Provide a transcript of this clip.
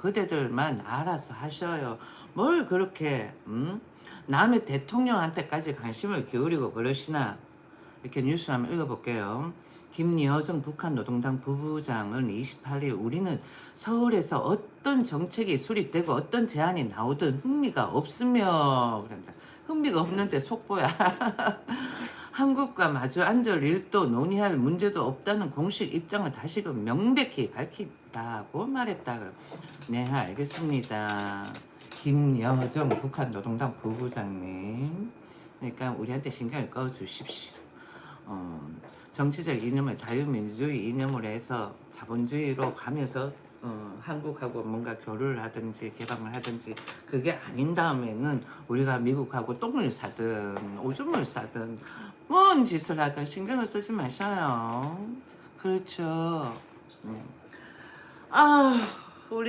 그대들만 알아서 하셔요. 뭘 그렇게 음? 남의 대통령한테까지 관심을 기울이고 그러시나 이렇게 뉴스를 한번 읽어볼게요. 김여정 북한 노동당 부부장은 28일 우리는 서울에서 어떤 정책이 수립되고 어떤 제안이 나오든 흥미가 없으며 그런다. 흥미가 없는데 속보야. 한국과 마주 앉을 일도 논의할 문제도 없다는 공식 입장을 다시금 명백히 밝힌다고 말했다. 네, 알겠습니다. 김여정 북한 노동당 부부장님. 그러니까 우리한테 신경을 꺼 주십시오. 어, 정치적 이념을 자유민주주의 이념으로 해서 자본주의로 가면서 어, 한국하고 뭔가 교류를 하든지 개방을 하든지 그게 아닌 다음에는 우리가 미국하고 똥을 사든 오줌을 싸든 뭔 짓을 하든 신경을 쓰지 마셔요. 그렇죠. 네. 아